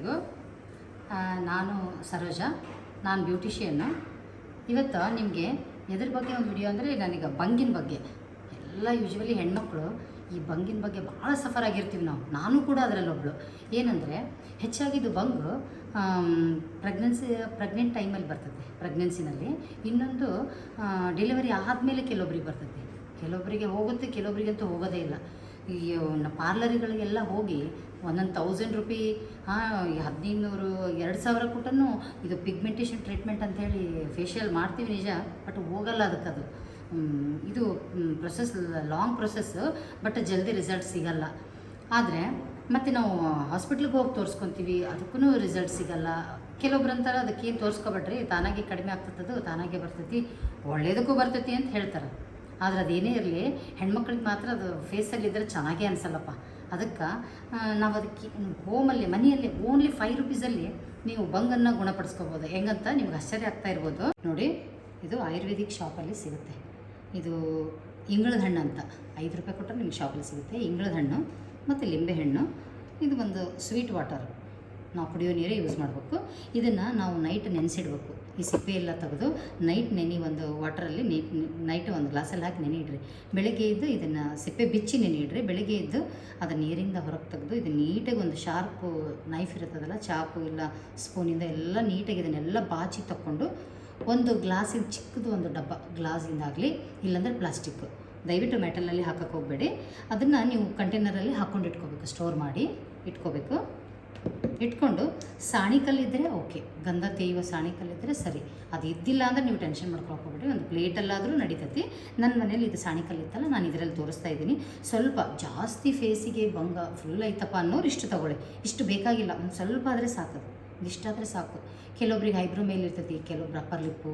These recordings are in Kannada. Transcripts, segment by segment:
ಎಲ್ಲರಿಗೂ ನಾನು ಸರೋಜ, ನಾನು ಬ್ಯೂಟಿಷಿಯನ್ನು. ಇವತ್ತು ನಿಮಗೆ ಎದ್ರ ಬಗ್ಗೆ ಒಂದು ವಿಡಿಯೋ ಅಂದರೆ ನನಗೆ ಬಂಗಿನ ಬಗ್ಗೆ. ಎಲ್ಲ ಯೂಶ್ವಲಿ ಹೆಣ್ಮಕ್ಳು ಈ ಬಂಗಿನ ಬಗ್ಗೆ ಭಾಳ ಸಫರ್ ಆಗಿರ್ತೀವಿ ನಾವು. ನಾನು ಕೂಡ ಅದರಲ್ಲೊಬ್ಳು ಏನಂದರೆ, ಹೆಚ್ಚಾಗಿ ಇದು ಬಂಗು ಪ್ರೆಗ್ನೆನ್ಸಿ ಪ್ರೆಗ್ನೆಂಟ್ ಟೈಮಲ್ಲಿ ಬರ್ತದೆ ಪ್ರೆಗ್ನೆನ್ಸಿನಲ್ಲಿ ಇನ್ನೊಂದು ಡೆಲಿವರಿ ಆದಮೇಲೆ ಕೆಲವೊಬ್ರಿಗೆ ಬರ್ತದೆ. ಕೆಲವೊಬ್ಬರಿಗೆ ಹೋಗುತ್ತೆ ಕೆಲವೊಬ್ಬರಿಗಂತೂ ಹೋಗೋದೇ ಇಲ್ಲ. ಈ ಪಾರ್ಲರ್ಗಳಿಗೆಲ್ಲ ಹೋಗಿ ಒಂದೊಂದು ತೌಸಂಡ್ ರುಪಿ ಹದಿನೈದು ನೂರು ಎರಡು ಸಾವಿರ ಕೊಟ್ಟನು ಇದು ಪಿಗ್ಮೆಂಟೇಷನ್ ಟ್ರೀಟ್ಮೆಂಟ್ ಅಂತ ಹೇಳಿ ಫೇಶಿಯಲ್ ಮಾಡ್ತೀವಿ ನಿಜ ಬಟ್ ಹೋಗಲ್ಲ ಅದು ಇದು ಪ್ರೊಸೆಸ್ ಲಾಂಗ್ ಪ್ರೊಸೆಸ್ ಬಟ್ ಜಲ್ದಿ ರಿಸಲ್ಟ್ ಸಿಗಲ್ಲ. ಆದರೆ ಮತ್ತು ನಾವು ಹಾಸ್ಪಿಟ್ಲಿಗೆ ಹೋಗಿ ತೋರಿಸ್ಕೊತೀವಿ ಅದಕ್ಕೂ ರಿಸಲ್ಟ್ ಸಿಗಲ್ಲ. ಕೆಲವೊಬ್ರು ಅಂತಾರೆ ಅದಕ್ಕೇನು ತೋರಿಸ್ಕೊಬೇಡ್ರಿ, ತಾನಾಗೆ ಕಡಿಮೆ ಆಗ್ತದದು ತಾನಾಗೆ ಬರ್ತೈತಿ, ಒಳ್ಳೇದಕ್ಕೂ ಬರ್ತೈತಿ ಅಂತ ಹೇಳ್ತಾರೆ. ಆದ್ರೆ ಅದೇನೇ ಇರಲಿ, ಹೆಣ್ಮಕ್ಳಿಗೆ ಮಾತ್ರ ಅದು ಫೇಸಲ್ಲಿದ್ದರೆ ಚೆನ್ನಾಗೇ ಅನಿಸಲ್ಲಪ್ಪ. ಅದಕ್ಕೆ ನಾವು ಅದಕ್ಕೆ ಹೋಮಲ್ಲಿ ಮನೆಯಲ್ಲಿ ಓನ್ಲಿ ಫೈವ್ ರುಪೀಸಲ್ಲಿ ನೀವು ಬಂಗನ್ನು ಗುಣಪಡಿಸ್ಕೋಬೋದು. ಹೆಂಗಂತ ನಿಮ್ಗೆ ಆಶ್ಚರ್ಯ ಆಗ್ತಾ ಇರ್ಬೋದು. ನೋಡಿ, ಇದು ಆಯುರ್ವೇದಿಕ್ ಶಾಪಲ್ಲಿ ಸಿಗುತ್ತೆ. ಇದು ಇಂಗಳದ ಹಣ್ಣು ಅಂತ. ಐದು ರೂಪಾಯಿ ಕೊಟ್ಟರೆ ನಿಮ್ಗೆ ಶಾಪಲ್ಲಿ ಸಿಗುತ್ತೆ. ಇಂಗಳದ ಹಣ್ಣು ಮತ್ತು ಲಿಂಬೆಹಣ್ಣು ಇದು ಒಂದು ಸ್ವೀಟ್ ವಾಟರ್ ನಾವು ಕುಡಿಯೋ ನೀರೇ ಯೂಸ್ ಮಾಡಬೇಕು. ಇದನ್ನು ನಾವು ನೈಟ್ ನೆನೆಸಿಡ್ಬೇಕು. ಈ ಸಿಪ್ಪೆ ಎಲ್ಲ ತೆಗೆದು ನೈಟ್ ನೆನೆ ಒಂದು ವಾಟರಲ್ಲಿ ನೈಟ್ ನೈಟ್ ಒಂದು ಗ್ಲಾಸಲ್ಲಿ ಹಾಕಿ ನೆನೆ ಇಡ್ರಿ. ಬೆಳಗ್ಗೆ ಎದ್ದು ಇದನ್ನು ಸಿಪ್ಪೆ ಬಿಚ್ಚಿ ನೆನೆ ಇಡ್ರಿ. ಬೆಳಗ್ಗೆ ಎದ್ದು ಅದು ನೀರಿಂದ ಹೊರಗೆ ತೆಗೆದು ಇದು ನೀಟಾಗಿ ಒಂದು ಶಾರ್ಪು ನೈಫ್ ಇರುತ್ತದಲ್ಲ, ಚಾಕು ಇಲ್ಲ ಸ್ಪೂನಿಂದ ಎಲ್ಲ ನೀಟಾಗಿ ಇದನ್ನೆಲ್ಲ ಬಾಚಿ ತಕ್ಕೊಂಡು ಒಂದು ಗ್ಲಾಸಿನ ಚಿಕ್ಕದು ಒಂದು ಡಬ್ಬ ಗ್ಲಾಸಿಂದಾಗಲಿ ಇಲ್ಲಾಂದರೆ ಪ್ಲಾಸ್ಟಿಕ್ಕು ದಯವಿಟ್ಟು ಮೆಟಲಲ್ಲಿ ಹಾಕೋಕ್ಕೆ ಹೋಗಬೇಡಿ. ಅದನ್ನು ನೀವು ಕಂಟೈನರಲ್ಲಿ ಹಾಕ್ಕೊಂಡು ಇಟ್ಕೋಬೇಕು ಸ್ಟೋರ್ ಮಾಡಿ ಇಟ್ಕೋಬೇಕು. ಇಟ್ಕೊಂಡು ಸಾಣಿಕಲ್ಲಿದ್ದರೆ ಓಕೆ, ಗಂಧ ತೇಯುವ ಸಾಣಿಕಲ್ಲಿದ್ದರೆ ಸರಿ. ಅದು ಇದ್ದಿಲ್ಲ ಅಂದರೆ ನೀವು ಟೆನ್ಷನ್ ಮಾಡ್ಕೊಳಕ್ಕೆ ಹೋಗ್ಬಿಡಿ, ಒಂದು ಪ್ಲೇಟಲ್ಲಾದರೂ ನಡೀತೈತಿ. ನನ್ನ ಮನೇಲಿ ಇದು ಸಾಣಿಕಲ್ ಇತ್ತಲ್ಲ, ನಾನು ಇದರಲ್ಲಿ ತೋರಿಸ್ತಾ ಇದ್ದೀನಿ. ಸ್ವಲ್ಪ ಜಾಸ್ತಿ ಫೇಸಿಗೆ ಭಂಗ ಫುಲ್ ಐತಪ್ಪ ಅನ್ನೋರು ಇಷ್ಟು ತಗೊಳ್ಳಿ. ಇಷ್ಟು ಬೇಕಾಗಿಲ್ಲ, ಒಂದು ಸ್ವಲ್ಪ ಆದರೆ ಸಾಕದು. ಇಷ್ಟಾದರೆ ಸಾಕು. ಕೆಲವೊಬ್ರಿಗೆ ಐಬ್ರೋ ಮೇಲೆ ಇರ್ತೈತಿ, ಕೆಲವೊಬ್ರು ಅಪ್ಪರ್ ಲಿಪ್ಪು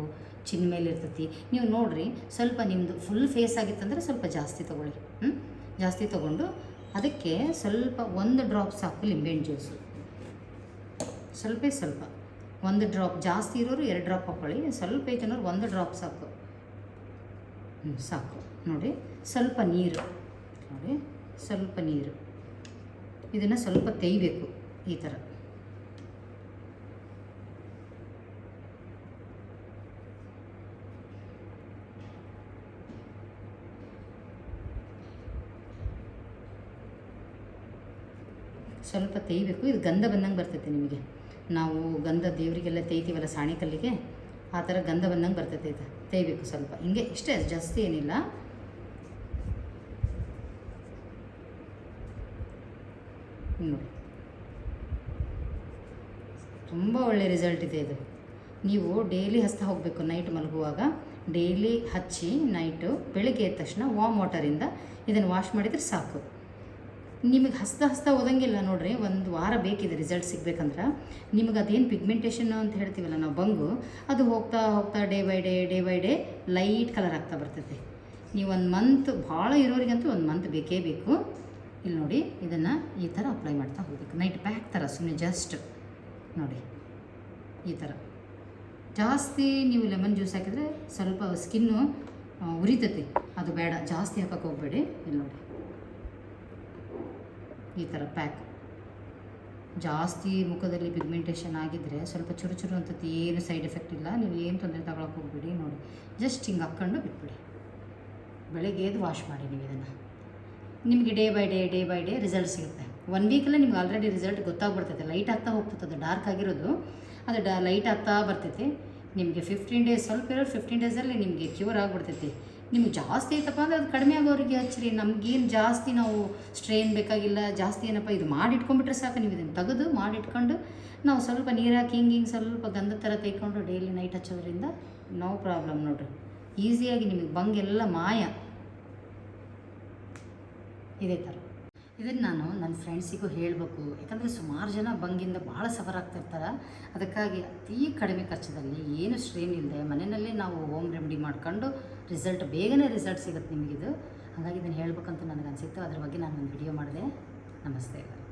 ಚಿನ್ನ ಮೇಲೆ ಇರ್ತೈತಿ. ನೀವು ನೋಡಿರಿ, ಸ್ವಲ್ಪ ನಿಮ್ಮದು ಫುಲ್ ಫೇಸ್ ಆಗಿತ್ತಂದರೆ ಸ್ವಲ್ಪ ಜಾಸ್ತಿ ತೊಗೊಳ್ಳಿ. ಹ್ಞೂ ಜಾಸ್ತಿ ತೊಗೊಂಡು ಅದಕ್ಕೆ ಸ್ವಲ್ಪ ಒಂದು ಡ್ರಾಪ್ ಸಾಕು ಲಿಂಬೆಹಣ್ಣು ಜ್ಯೂಸು ಸ್ವಲ್ಪ ಸ್ವಲ್ಪ. ಒಂದು ಡ್ರಾಪ್, ಜಾಸ್ತಿ ಇರೋರು ಎರಡು ಡ್ರಾಪ್ ಹಾಕ್ಕೊಳ್ಳಿ ಸ್ವಲ್ಪ ಐತನೋರು ಒಂದು ಡ್ರಾಪ್ ಸಾಕು. ಸಾಕು. ನೋಡಿ, ಸ್ವಲ್ಪ ನೀರು. ನೋಡಿ, ಸ್ವಲ್ಪ ನೀರು. ಇದನ್ನು ಸ್ವಲ್ಪ ತೆಯ್ಬೇಕು ಈ ಥರ ಸ್ವಲ್ಪ ತೇಯ್ಬೇಕು. ಇದು ಗಂಧ ಬಂದಂಗೆ ಬರ್ತೈತೆ ನಿಮಗೆ. ನಾವು ಗಂಧ ದೇವರಿಗೆಲ್ಲ ತೇಯ್ತೀವಲ್ಲ ಸಾಣಿಕಲ್ಲಿಗೆ ಆ ಥರ ಗಂಧ ಬಂದಂಗೆ ಬರ್ತೈತೆ ಇದು ತೇಯ್ಬೇಕು ಸ್ವಲ್ಪ. ಹಿಂಗೆ ಇಷ್ಟೇ, ಜಾಸ್ತಿ ಏನಿಲ್ಲ. ನೋಡಿ. ತುಂಬ ಒಳ್ಳೆ ರಿಸಲ್ಟ್ ಇದೆ ಇದು. ನೀವು ಡೈಲಿ ಹಚ್ತಾ ಹೋಗಬೇಕು ನೈಟ್ ಮಲಗುವಾಗ. ಡೈಲಿ ಹಚ್ಚಿ ನೈಟು ಬೆಳಿಗ್ಗೆ ಎದ್ದ ತಕ್ಷಣ ವಾಮ್ ವಾಟರಿಂದ ಇದನ್ನು ವಾಶ್ ಮಾಡಿದರೆ ಸಾಕು. ನಿಮಗೆ ಹಸ್ತ ಹಸ್ತ ಓದಂಗಿಲ್ಲ ನೋಡ್ರಿ, ಒಂದು ವಾರ ಬೇಕಿದೆ ರಿಸಲ್ಟ್ ಸಿಗ್ಬೇಕಂದ್ರೆ. ನಿಮಗೆ ಅದೇನು ಪಿಗ್ಮೆಂಟೇಷನ್ ಅಂತ ಹೇಳ್ತೀವಲ್ಲ ನಾವು ಬಂಗು, ಅದು ಹೋಗ್ತಾ ಹೋಗ್ತಾ day by day day by day light colour ಆಗ್ತಾ ಬರ್ತೈತೆ. ನೀವು ಒಂದು ಮಂತ್ ಭಾಳ ಇರೋರಿಗಂತೂ ಒಂದು ಮಂತ್ ಬೇಕೇ ಬೇಕು. ಇಲ್ಲಿ ನೋಡಿ, ಇದನ್ನು ಈ ಥರ ಅಪ್ಲೈ ಮಾಡ್ತಾ ಹೋಗ್ಬೇಕು. ನೈಟ್ ಪ್ಯಾಕ್ ಥರ ಸುಮ್ಮನೆ ಜಸ್ಟ್ ನೋಡಿ, ಈ ಥರ ಜಾಸ್ತಿ ನೀವು ಲೆಮನ್ ಜ್ಯೂಸ್ ಹಾಕಿದರೆ ಸ್ವಲ್ಪ ಸ್ಕಿನ್ನು ಉರಿತೈತಿ. ಅದು ಬೇಡ, ಜಾಸ್ತಿ ಹಾಕೋಕೆ ಹೋಗಬೇಡಿ. ಇಲ್ಲಿ ನೋಡಿ. ಈ ಥರ ಪ್ಯಾಕ್. ಜಾಸ್ತಿ ಮುಖದಲ್ಲಿ ಪಿಗ್ಮೆಂಟೇಷನ್ ಆಗಿದ್ದರೆ ಸ್ವಲ್ಪ ಚುರು ಚುರು ಅಂಥದ್ದು ಏನು ಸೈಡ್ ಎಫೆಕ್ಟ್ ಇಲ್ಲ. ನೀವು ಏನು ತೊಂದರೆ ತಗೊಳಕ್ಕೆ ಹೋಗ್ಬೇಡಿ, ನೋಡಿ. ಜಸ್ಟ್ ಹಿಂಗೆ ಹಾಕ್ಕೊಂಡು ಬಿಟ್ಬಿಡಿ. ಬೆಳಗ್ಗೆ ಎದ್ದು ವಾಶ್ ಮಾಡಿ ನೀವು ಇದನ್ನು. ನಿಮಗೆ day by day day by day result ಸಿಗುತ್ತೆ. ಒನ್ ವೀಕಲ್ಲೇ ನಿಮ್ಗೆ ಆಲ್ರೆಡಿ ರಿಸಲ್ಟ್ ಗೊತ್ತಾಗ್ಬಿಡ್ತೈತೆ. ಲೈಟ್ ಆಗ್ತಾ ಹೋಗ್ತದೆ ಅದು ಡಾರ್ಕ್ ಆಗಿರೋದು. ಅದು ಡ ಲೈಟ್ ಆಗ್ತಾ ಬರ್ತೈತಿ. ನಿಮಗೆ ಫಿಫ್ಟೀನ್ ಡೇಸ್ ಸ್ವಲ್ಪ ಇರೋದು ಫಿಫ್ಟೀನ್ ಡೇಸಲ್ಲಿ ನಿಮಗೆ ಕ್ಯೂರ್ ಆಗಿಬಿಡ್ತೈತಿ. ನಿಮ್ಗೆ ಜಾಸ್ತಿ ಐತಪ್ಪ ಅಂದರೆ ಅದು ಕಡಿಮೆ ಆಗೋರಿಗೆ ಹಚ್ಚಿರಿ. ನಮಗೇನು ಜಾಸ್ತಿ ನಾವು ಸ್ಟ್ರೈನ್ ಬೇಕಾಗಿಲ್ಲ, ಜಾಸ್ತಿ ಏನಪ್ಪ ಇದು ಮಾಡಿಟ್ಕೊಂಡ್ಬಿಟ್ರೆ ಸಾಕು. ನೀವು ಇದನ್ನು ತೆಗೆದು ಮಾಡಿಟ್ಕೊಂಡು ನಾವು ಸ್ವಲ್ಪ ನೀರು ಹಾಕಿ, ಹಿಂಗೆ ಹಿಂಗೆ ಸ್ವಲ್ಪ ಗಂಧ ಥರ ತೆಯ್ಕೊಂಡು ಡೈಲಿ ನೈಟ್ ಹಚ್ಚೋದ್ರಿಂದ ನೋ ಪ್ರಾಬ್ಲಮ್ ನೋಡಿರಿ. ಈಸಿಯಾಗಿ ನಿಮಗೆ ಬಂಗೆಲ್ಲ ಮಾಯ. ಇದೇ ಥರ ಇದನ್ನು ನಾನು ನನ್ನ ಫ್ರೆಂಡ್ಸಿಗೂ ಹೇಳಬೇಕು. ಯಾಕಂದರೆ ಸುಮಾರು ಜನ ಬಂಗಿಂದ ಭಾಳ ಸಫರ್ ಆಗ್ತಿರ್ತಾರೆ ಅದಕ್ಕಾಗಿ ಅತೀ ಕಡಿಮೆ ಖರ್ಚದಲ್ಲಿ ಏನು ಸ್ಟ್ರೇನ್ ಇಲ್ಲದೆ ಮನೆಯಲ್ಲೇ ನಾವು ಹೋಮ್ ರೆಮಿಡಿ ಮಾಡ್ಕೊಂಡು ರಿಸಲ್ಟ್ ಬೇಗನೆ ರಿಸಲ್ಟ್ ಸಿಗುತ್ತೆ ನಿಮಗಿದು. ಹಾಗಾಗಿ ಇದನ್ನು ಹೇಳಬೇಕಂತ ನನಗೆ ಅನಿಸಿತ್ತು. ಅದ್ರ ಬಗ್ಗೆ ನಾನು ಒಂದು ವಿಡಿಯೋ ಮಾಡಿದೆ. ನಮಸ್ತೆ.